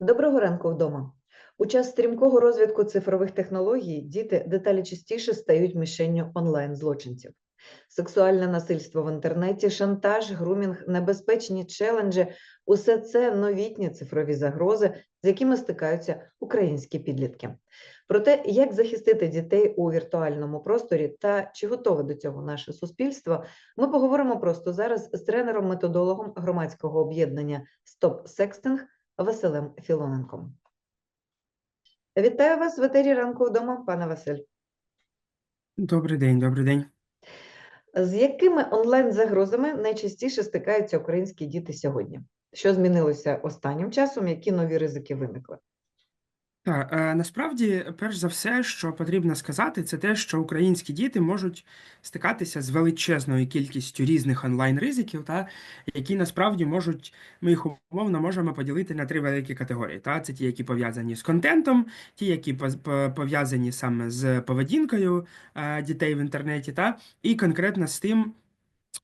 Доброго ранку вдома. У час стрімкого розвитку цифрових технологій діти деталі частіше стають мішенню онлайн-злочинців. Сексуальне насильство в інтернеті, шантаж, грумінг, небезпечні челенджі – усе це новітні цифрові загрози, з якими стикаються українські підлітки. Про те, як захистити дітей у віртуальному просторі та чи готове до цього наше суспільство, ми поговоримо просто зараз з тренером-методологом громадського об'єднання Стоп Секстинг Василем Філоненком. Вітаю вас в етері ранку вдома, пане Василь. Добрий день, добрий день. З якими онлайн-загрозами найчастіше стикаються українські діти сьогодні? Що змінилося останнім часом? Які нові ризики виникли? Так, е, насправді, перш за все, що потрібно сказати, це те, що українські діти можуть стикатися з величезною кількістю різних онлайн-ризиків, та які насправді можуть, ми їх умовно можемо поділити на три великі категорії. Та це ті, які пов'язані з контентом, ті, які поз- по- пов'язані саме з поведінкою е, дітей в інтернеті, та і конкретно з тим.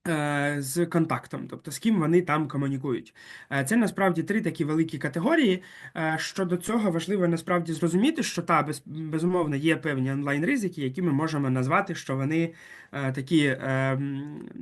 Е, З контактом, тобто з ким вони там комунікують. Е, Це насправді три такі великі категорії. Е, Щодо цього важливо насправді зрозуміти, що та безумовно є певні онлайн-ризики, які ми можемо назвати, що вони такі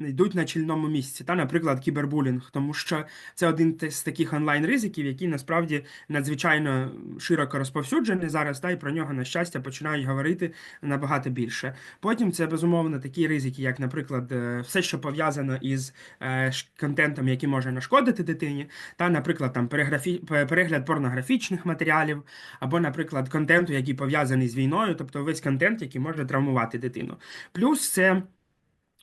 йдуть на чільному місці. Та, наприклад, кібербулінг, тому що це один з таких онлайн-ризиків, який насправді надзвичайно широко розповсюджений зараз, та і про нього, на щастя, починають говорити набагато більше. Потім це безумовно такі ризики, як, наприклад, все, що пов'язано із е, контентом, який може нашкодити дитині та, наприклад, там перегляд порнографічних матеріалів, або, наприклад, контенту, який пов'язаний з війною, тобто весь контент, який може травмувати дитину. Плюс це.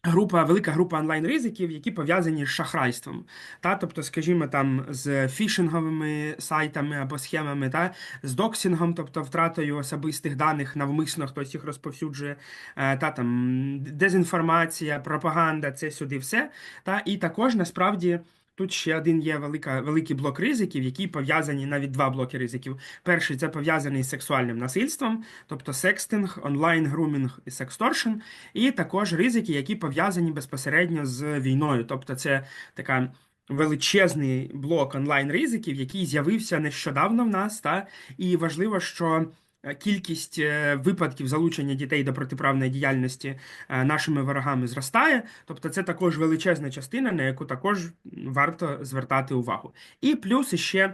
Група, велика група онлайн-ризиків, які пов'язані з шахрайством, та тобто, скажімо, там з фішинговими сайтами або схемами, та з доксингом, тобто втратою особистих даних, навмисно хтось їх розповсюджує, е, та там дезінформація, пропаганда, це сюди все. Та і також насправді. Тут ще один є велика, великий блок ризиків, які пов'язані навіть два блоки ризиків. Перший це пов'язаний з сексуальним насильством, тобто секстинг, онлайн грумінг і сексторшн, і також ризики, які пов'язані безпосередньо з війною. Тобто, це така величезний блок онлайн ризиків, який з'явився нещодавно в нас. Та і важливо, що. Е, Кількість е, випадків залучення дітей до протиправної діяльності е, нашими ворогами зростає, тобто це також величезна частина, на яку також варто звертати увагу. І плюс ще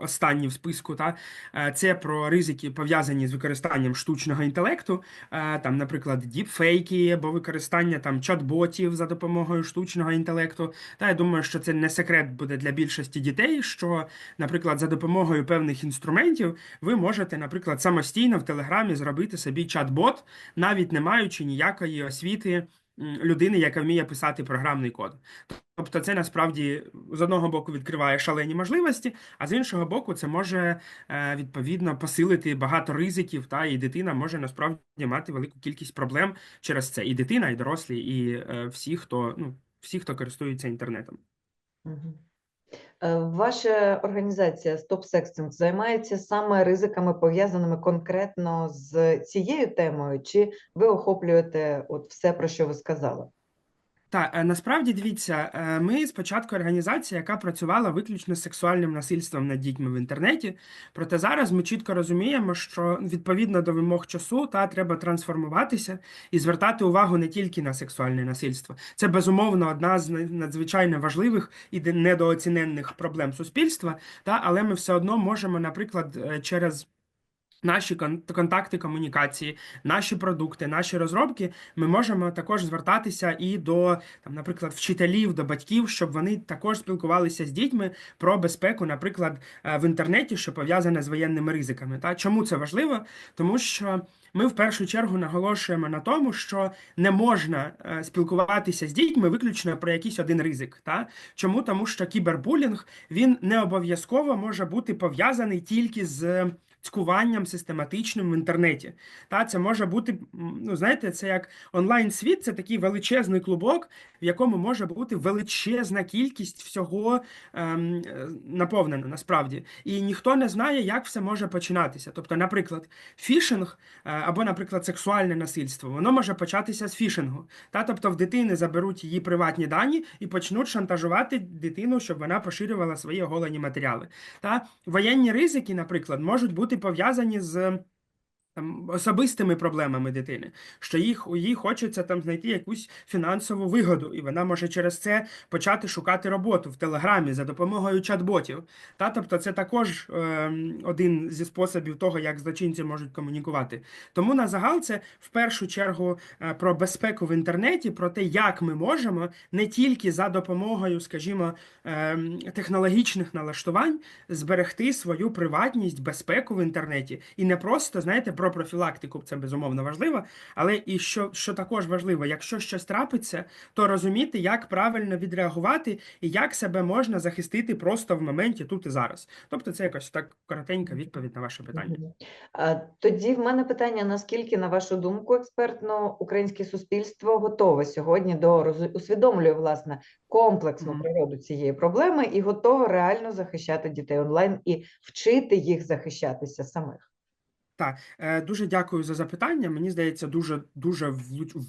останні в списку, та е, це про ризики пов'язані з використанням штучного інтелекту, е, там, наприклад, діпфейки або використання там чат-ботів за допомогою штучного інтелекту. Та я думаю, що це не секрет буде для більшості дітей, що, наприклад, за допомогою певних інструментів ви можете, наприклад, самостійно в Телеграмі зробити собі чат-бот, навіть не маючи ніякої освіти людини, яка вміє писати програмний код. Тобто, це насправді з одного боку відкриває шалені можливості, а з іншого боку, це може е, відповідно посилити багато ризиків, та і дитина може насправді мати велику кількість проблем через це. І дитина, і дорослі, і е, всі, хто ну всі, хто користується інтернетом. Е, Ваша організація Stop Sexting займається саме ризиками, пов'язаними конкретно з цією темою, чи ви охоплюєте от все, про що ви сказали? Так, е, насправді дивіться, е, ми спочатку організація, яка працювала виключно з сексуальним насильством над дітьми в інтернеті. Проте зараз ми чітко розуміємо, що відповідно до вимог часу та треба трансформуватися і звертати увагу не тільки на сексуальне насильство. Це безумовно одна з надзвичайно важливих і недооціненних проблем суспільства. Та але ми все одно можемо, наприклад, е, через Наші контакти комунікації, наші продукти, наші розробки, ми можемо також звертатися і до, там, наприклад, вчителів, до батьків, щоб вони також спілкувалися з дітьми про безпеку, наприклад, е, в інтернеті, що пов'язане з воєнними ризиками. Та чому це важливо? Тому що ми в першу чергу наголошуємо на тому, що не можна е, спілкуватися з дітьми виключно про якийсь один ризик. Та чому? Тому що кібербулінг він не обов'язково може бути пов'язаний тільки з цькуванням систематичним в інтернеті. Та це може бути, ну знаєте, це як онлайн-світ, це такий величезний клубок, в якому може бути величезна кількість всього ем, е, наповнено насправді. І ніхто не знає, як все може починатися. Тобто, наприклад, фішинг е, або, наприклад, сексуальне насильство, воно може початися з фішингу. Та тобто в дитини заберуть її приватні дані і почнуть шантажувати дитину, щоб вона поширювала свої оголені матеріали. Та воєнні ризики, наприклад, можуть бути пов'язані з. Там, особистими проблемами дитини, що їх їй хочеться там знайти якусь фінансову вигоду, і вона може через це почати шукати роботу в Телеграмі за допомогою чат-ботів. Та тобто, це також е, один зі способів того, як злочинці можуть комунікувати. Тому на загал це в першу чергу е, про безпеку в інтернеті, про те, як ми можемо не тільки за допомогою, скажімо, е, технологічних налаштувань зберегти свою приватність, безпеку в інтернеті, і не просто знаєте про профілактику, це безумовно важливо, але і що, що також важливо, якщо щось трапиться, то розуміти, як правильно відреагувати і як себе можна захистити просто в моменті тут і зараз. Тобто, це якось так коротенька відповідь на ваше питання. Тоді в мене питання: наскільки, на вашу думку, експертно, українське суспільство готове сьогодні до роз- усвідомлює власне комплексну природу цієї проблеми і готове реально захищати дітей онлайн і вчити їх захищатися самих? Так, е, дуже дякую за запитання. Мені здається, дуже дуже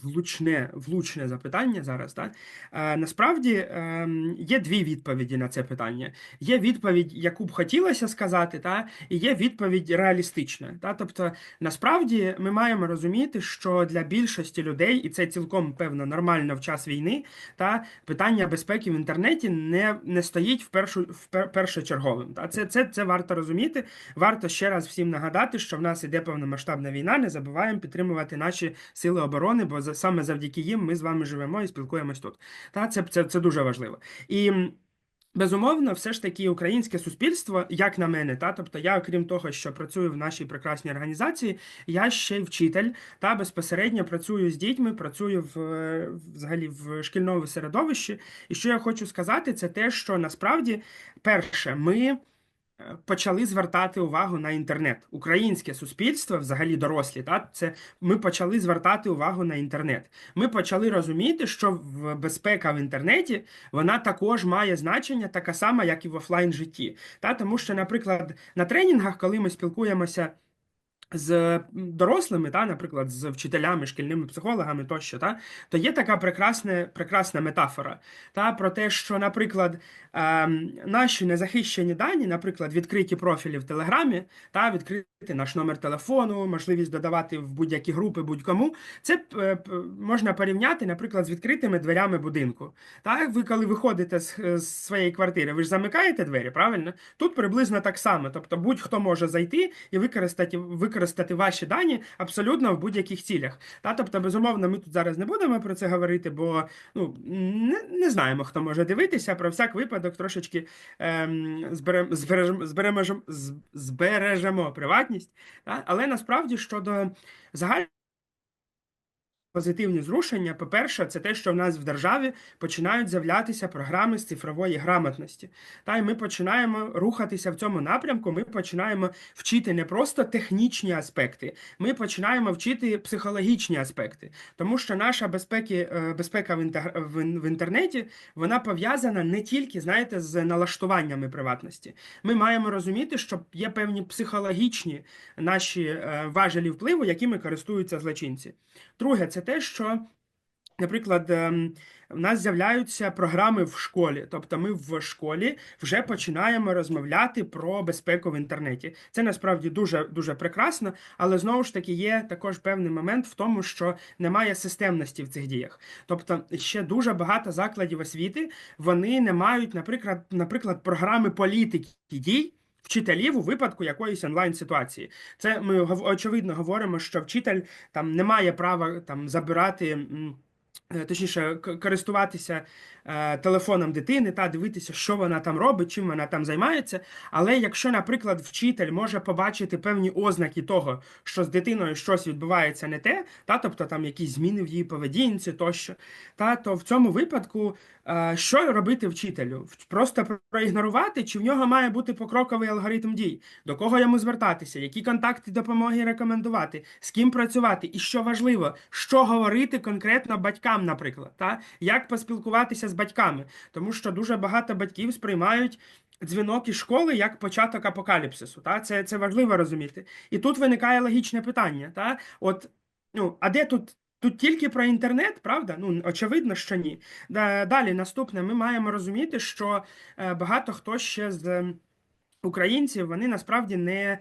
влучне, влучне запитання зараз. Так? Е, насправді ем, є дві відповіді на це питання. Є відповідь, яку б хотілося сказати, та, і є відповідь реалістична. Та? Тобто, насправді ми маємо розуміти, що для більшості людей, і це цілком певно нормально в час війни, та питання безпеки в інтернеті не, не стоїть в першу в першочерговим. Та? Це, це, це варто розуміти. Варто ще раз всім нагадати, що в нас іде повномасштабна війна. Не забуваємо підтримувати наші сили оборони, бо за- саме завдяки їм ми з вами живемо і спілкуємось тут. Та це, це, це дуже важливо. І Безумовно, все ж таки українське суспільство, як на мене, та тобто я, окрім того, що працюю в нашій прекрасній організації, я ще й вчитель та безпосередньо працюю з дітьми, працюю в взагалі в шкільному середовищі. І що я хочу сказати, це те, що насправді, перше, ми почали звертати увагу на інтернет. Українське суспільство, взагалі дорослі, та це ми почали звертати увагу на інтернет. Ми почали розуміти, що безпека в інтернеті вона також має значення, така сама, як і в офлайн житті. Та тому що, наприклад, на тренінгах, коли ми спілкуємося. З дорослими, та, наприклад, з вчителями, шкільними психологами тощо, та, то є така прекрасна, прекрасна метафора та, про те, що, наприклад, ем, наші незахищені дані, наприклад, відкриті профілі в Телеграмі, та відкрити наш номер телефону, можливість додавати в будь-які групи будь-кому, це е, можна порівняти, наприклад, з відкритими дверями будинку. Так, ви коли виходите з, з своєї квартири, ви ж замикаєте двері, правильно? Тут приблизно так само. Тобто будь-хто може зайти і використати, використати ваші дані абсолютно в будь-яких цілях. Та, тобто, безумовно, ми тут зараз не будемо про це говорити, бо ну, не, не знаємо, хто може дивитися. Про всяк випадок трошечки ем, зберем, збережемо, збережемо, збережемо приватність. Та? Але насправді щодо загальної Позитивні зрушення, по-перше, це те, що в нас в державі починають з'являтися програми з цифрової грамотності. Та й ми починаємо рухатися в цьому напрямку. Ми починаємо вчити не просто технічні аспекти, ми починаємо вчити психологічні аспекти, тому що наша безпеки, е, безпека в, інтернеті вона пов'язана не тільки, знаєте, з налаштуваннями приватності. Ми маємо розуміти, що є певні психологічні наші е, важелі впливу, якими користуються злочинці. Друге, це те, що, наприклад, ем, в нас з'являються програми в школі. Тобто ми в школі вже починаємо розмовляти про безпеку в інтернеті. Це насправді дуже дуже прекрасно, але знову ж таки є також певний момент в тому, що немає системності в цих діях. Тобто, ще дуже багато закладів освіти вони не мають, наприклад, наприклад, програми політики дій. Вчителів у випадку якоїсь онлайн ситуації, це ми очевидно говоримо, що вчитель там не має права там забирати точніше, користуватися е, телефоном дитини та дивитися, що вона там робить, чим вона там займається. Але якщо, наприклад, вчитель може побачити певні ознаки того, що з дитиною щось відбувається не те, та тобто там якісь зміни в її поведінці тощо, та то в цьому випадку е, що робити вчителю? Просто проігнорувати, чи в нього має бути покроковий алгоритм дій, до кого йому звертатися, які контакти допомоги рекомендувати, з ким працювати, і що важливо, що говорити конкретно батькам, наприклад, та як поспілкуватися з батьками, тому що дуже багато батьків сприймають. Дзвінок із школи як початок апокаліпсису. Та? Це, це важливо розуміти. І тут виникає логічне питання. Та? От, ну, а де тут? Тут тільки про інтернет, правда? Ну, очевидно, що ні. Далі, наступне, ми маємо розуміти, що е, багато хто ще з українців вони насправді не,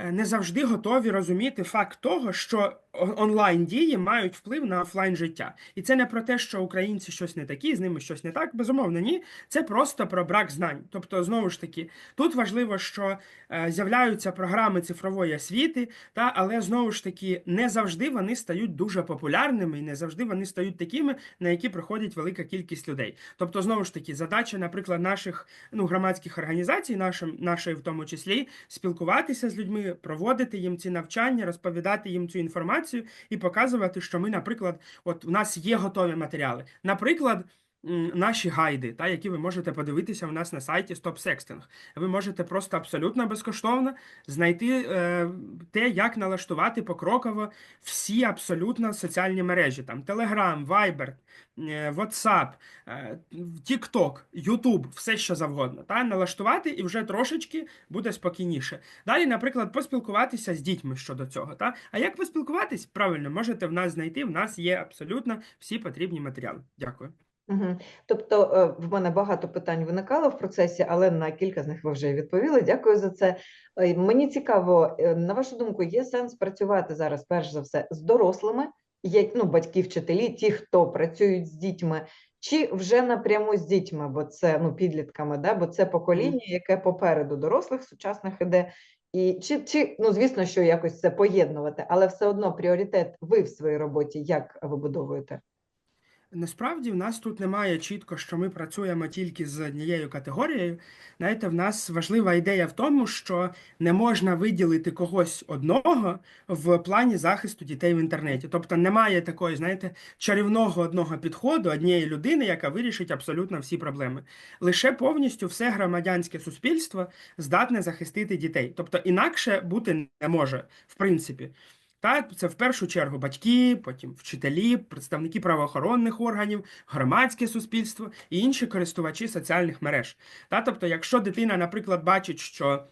не завжди готові розуміти факт того, що онлайн дії мають вплив на офлайн життя. І це не про те, що українці щось не такі, з ними щось не так. Безумовно, ні. Це просто про брак знань. Тобто, знову ж таки, тут важливо, що е, з'являються програми цифрової освіти, та але знову ж таки не завжди вони стають дуже популярними і не завжди вони стають такими, на які приходить велика кількість людей. Тобто, знову ж таки, задача, наприклад, наших ну, громадських організацій, нашим, нашої в тому числі, спілкуватися з людьми, проводити їм ці навчання, розповідати їм цю інформацію і показувати, що ми, наприклад, от у нас є готові матеріали. Наприклад. Наші гайди, та, які ви можете подивитися у нас на сайті Stop Sexting. Ви можете просто абсолютно безкоштовно знайти е, те, як налаштувати покроково всі абсолютно соціальні мережі: там Telegram, Viber, е, WhatsApp, е, TikTok, YouTube, все що завгодно. Та налаштувати і вже трошечки буде спокійніше. Далі, наприклад, поспілкуватися з дітьми щодо цього. Та? А як поспілкуватись? Правильно, можете в нас знайти. В нас є абсолютно всі потрібні матеріали. Дякую. Угу. Тобто е, в мене багато питань виникало в процесі, але на кілька з них ви вже відповіли. Дякую за це. Е, Мені цікаво, е, на вашу думку, є сенс працювати зараз, перш за все, з дорослими, як ну, батьки, вчителі, ті, хто працюють з дітьми, чи вже напряму з дітьми, бо це ну, підлітками, да? бо це покоління, яке попереду дорослих сучасних іде. І чи, чи ну звісно, що якось це поєднувати, але все одно пріоритет ви в своїй роботі як вибудовуєте? Насправді в нас тут немає чітко, що ми працюємо тільки з однією категорією. Знаєте, в нас важлива ідея в тому, що не можна виділити когось одного в плані захисту дітей в інтернеті. Тобто немає такої, знаєте, чарівного одного підходу, однієї людини, яка вирішить абсолютно всі проблеми. Лише повністю все громадянське суспільство здатне захистити дітей. Тобто інакше бути не може, в принципі. Та це в першу чергу батьки, потім вчителі, представники правоохоронних органів, громадське суспільство і інші користувачі соціальних мереж. Та тобто, якщо дитина, наприклад, бачить, що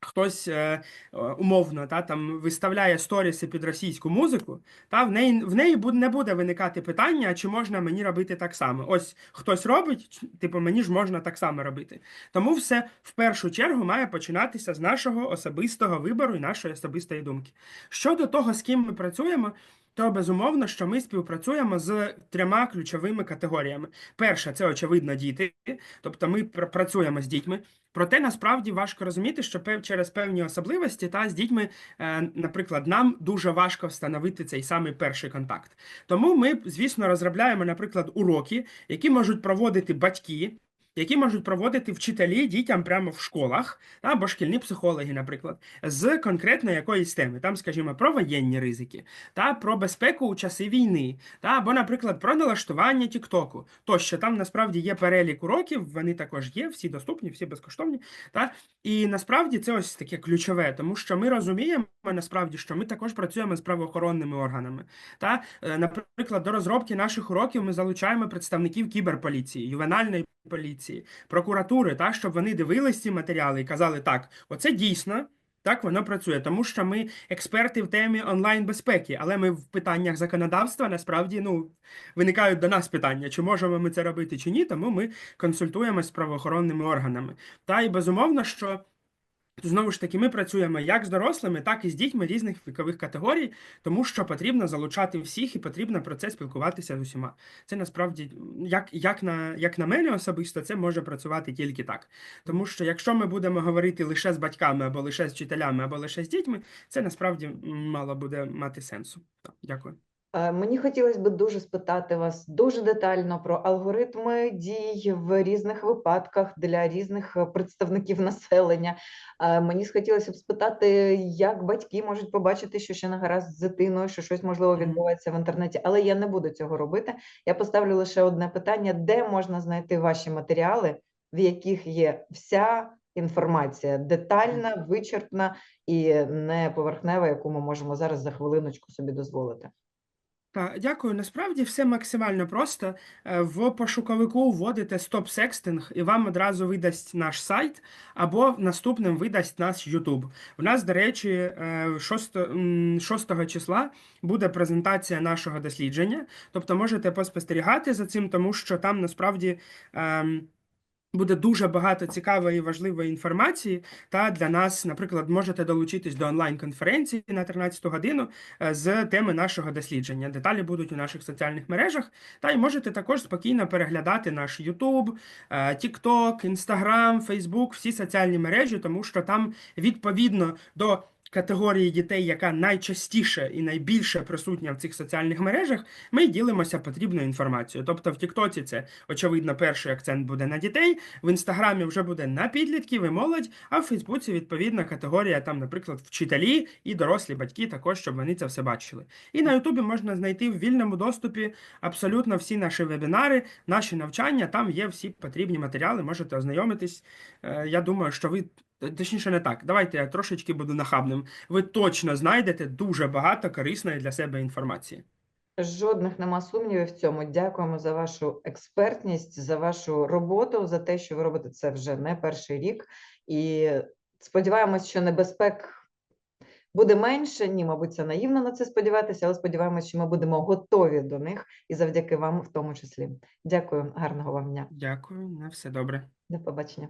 хтось е, е, умовно та там виставляє сторіси під російську музику, та в неї в неї буде не буде виникати питання, чи можна мені робити так само. Ось хтось робить, типу мені ж можна так само робити. Тому все в першу чергу має починатися з нашого особистого вибору і нашої особистої думки. Щодо того, з ким ми працюємо. То безумовно, що ми співпрацюємо з трьома ключовими категоріями. Перша це очевидно діти, тобто ми працюємо з дітьми. Проте насправді важко розуміти, що через певні особливості та з дітьми, е, наприклад, нам дуже важко встановити цей самий перший контакт. Тому ми, звісно, розробляємо, наприклад, уроки, які можуть проводити батьки. Які можуть проводити вчителі дітям прямо в школах, або шкільні психологи, наприклад, з конкретно якоїсь теми, там, скажімо, про воєнні ризики, та про безпеку у часи війни, та або, наприклад, про налаштування Тіктоку. Тощо там насправді є перелік уроків, вони також є, всі доступні, всі безкоштовні. Та і насправді це ось таке ключове, тому що ми розуміємо насправді, що ми також працюємо з правоохоронними органами. Та, е, наприклад, до розробки наших уроків ми залучаємо представників кіберполіції, ювенальної поліції, прокуратури, та щоб вони дивились ці матеріали і казали, так, оце дійсно. Так воно працює, тому що ми експерти в темі онлайн безпеки, але ми в питаннях законодавства насправді ну виникають до нас питання, чи можемо ми це робити чи ні. Тому ми консультуємося з правоохоронними органами. Та й безумовно, що знову ж таки ми працюємо як з дорослими, так і з дітьми різних вікових категорій, тому що потрібно залучати всіх і потрібно про це спілкуватися з усіма. Це насправді, як, як, на, як на мене особисто, це може працювати тільки так. Тому що якщо ми будемо говорити лише з батьками, або лише з вчителями, або лише з дітьми, це насправді мало буде мати сенсу. Дякую. Е, Мені хотілося б дуже спитати вас дуже детально про алгоритми дій в різних випадках для різних е, представників населення. Е, Мені хотілося б спитати, як батьки можуть побачити, що ще не гаразд з дитиною, що щось можливо відбувається в інтернеті, але я не буду цього робити. Я поставлю лише одне питання: де можна знайти ваші матеріали, в яких є вся інформація детальна, вичерпна і не поверхнева, яку ми можемо зараз за хвилиночку собі дозволити. Дякую. Насправді все максимально просто. Е, В пошуковику вводите стоп секстинг, і вам одразу видасть наш сайт, або наступним видасть наш YouTube. У нас, до речі, е, 6, 6 числа буде презентація нашого дослідження. Тобто можете поспостерігати за цим, тому що там насправді. Буде дуже багато цікавої і важливої інформації. Та для нас, наприклад, можете долучитись до онлайн-конференції на 13 годину е, з теми нашого дослідження. Деталі будуть у наших соціальних мережах. Та й можете також спокійно переглядати наш YouTube, TikTok, Instagram, Facebook, всі соціальні мережі, тому що там відповідно до категорії дітей, яка найчастіше і найбільше присутня в цих соціальних мережах, ми ділимося потрібною інформацією. Тобто в Тіктоці це очевидно перший акцент буде на дітей, в інстаграмі вже буде на підлітків і молодь, а в Фейсбуці відповідна категорія, там, наприклад, вчителі і дорослі батьки, також щоб вони це все бачили. І на Ютубі можна знайти в вільному доступі абсолютно всі наші вебінари, наші навчання. Там є всі потрібні матеріали, можете ознайомитись. Е, Я думаю, що ви. Точніше, не так. Давайте я трошечки буду нахабним. Ви точно знайдете дуже багато корисної для себе інформації. Жодних нема сумнівів в цьому. Дякуємо за вашу експертність, за вашу роботу, за те, що ви робите це вже не перший рік. І сподіваємось, що небезпек буде менше. Ні, мабуть, це наївно на це сподіватися, але сподіваємось, що ми будемо готові до них і завдяки вам в тому числі. Дякую, гарного вам дня. Дякую, на все добре. До побачення.